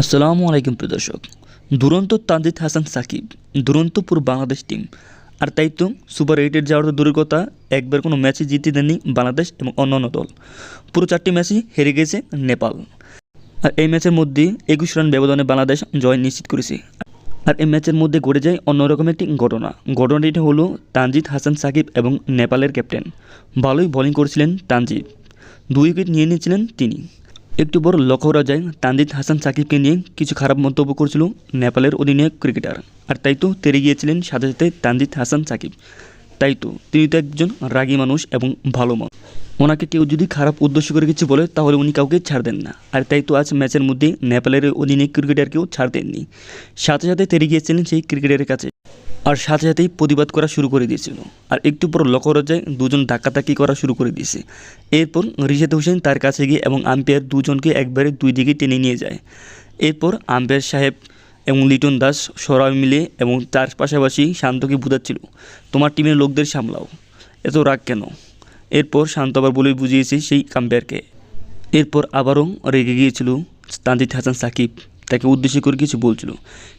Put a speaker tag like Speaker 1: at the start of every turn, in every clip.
Speaker 1: আসসালামু আলাইকুম প্রিয় দর্শক। দুরন্ত তানজিদ হাসান সাকিব দুরন্তপুর বাংলাদেশ টিম আর তাই তো সুপার এইটের যাওয়ার তো দূরের কথা একবার কোনো ম্যাচই জিতে দেননি বাংলাদেশ এবং অন্যান্য দল। পুরো চারটি ম্যাচই হেরে গেছে নেপাল। আর এই ম্যাচের মধ্যে একুশ রান ব্যবধানে বাংলাদেশ জয় নিশ্চিত করেছে। আর এই ম্যাচের মধ্যে ঘটে যায় অন্যরকম একটি ঘটনা। ঘটনাটি হলো তানজিদ হাসান সাকিব এবং নেপালের ক্যাপ্টেন ভালোই বোলিং করেছিলেন তানজিদ। দুই উইকেট নিয়ে নিয়েছিলেন তিনি। একটু বড় লক্ষ্য করা যায় হাসান সাকিবকে নিয়ে কিছু খারাপ মন্তব্য করছিল নেপালের অধিনায়ক ক্রিকেটার। আর তাই তো তেরে গিয়েছিলেন সাথে সাথে তানজিদ হাসান সাকিব। তাই তো তিনি তো একজন রাগী মানুষ এবং ভালো মানুষ। ওনাকে কেউ যদি খারাপ উদ্দেশ্য করে কিছু বলে, তাহলে উনি কাউকে ছাড় দেন না। আর তাই তো আজ ম্যাচের মধ্যে নেপালের অধিনায়ক ক্রিকেটারকেও ছাড় দেননি। সাথে সাথে তেরে গিয়েছিলেন সেই ক্রিকেটারের কাছে। আর সাথে সাথেই প্রতিবাদ করা শুরু করে দিয়েছিল। আর একটু পর লক্ষ্য করা দুজন ধাক্কাধাক্কি করা শুরু করে দিয়েছে। এরপর রিশাদ হোসেন তার কাছে গিয়ে এবং আম্পায়ার দুজনকে একবারে দুই দিকে টেনে নিয়ে যায়। এরপর আম্পায়ার সাহেব এবং লিটন দাস সরাই মিলে এবং তার পাশাপাশি শান্তকে বুঝাচ্ছিল, তোমার টিমের লোকদের সামলাও। এত রাগ কেন? এরপর শান্ত আবার বলে বুঝিয়েছে সেই আম্পায়ারকে। এরপর আবারও রেগে গিয়েছিল তানজিদ হাসান সাকিব। তাকে উদ্দেশ্য করে কিছু বলছিল।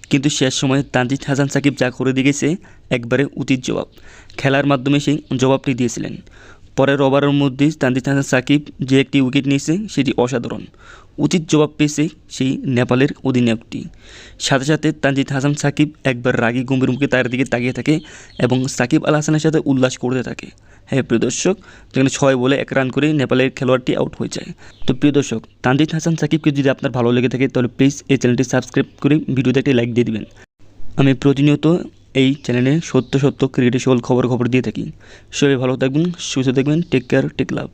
Speaker 1: কিন্তু শেষ সময়ে তানজিদ হাসান সাকিব যা করে দিয়েছে একবারে উচিত জবাব। খেলার মাধ্যমে সেই জবাবটি দিয়েছিলেন। পরের ওভারের মধ্যে তানজিদ হাসান সাকিব যে একটি উইকেট নিয়েছে, সেটি অসাধারণ। উচিত জবাব পেয়েছে সেই নেপালের অধিনায়কটি সাথে সাথে তানজিদ হাসান, সাকিব একবার রাগী গম্ভীর মুখে তার দিকে তাকিয়ে থাকে এবং সাকিব আল হাসানের সাথে উল্লাস করতে থাকে। হ্যাঁ প্রিয় দর্শক, যেখানে ছয় বলে এক রান করে নেপালের খেলোয়াড়টি আউট হয়ে যায়। তো প্রিয় দর্শক, তানজিদ হাসান, সাকিবকে যদি আপনার ভালো লেগে থাকে, তাহলে প্লিজ এই চ্যানেলটি সাবস্ক্রাইব করে ভিডিওতে একটি লাইক দিয়ে দিবেন। আমি প্রতিনিয়ত এই চ্যানেলে সত্য সত্য ক্রিকেটের সকল খবর খবর দিয়ে থাকি। সবাই ভালো থাকবেন, সুস্থ থাকবেন টেক কেয়ার টেক লাভ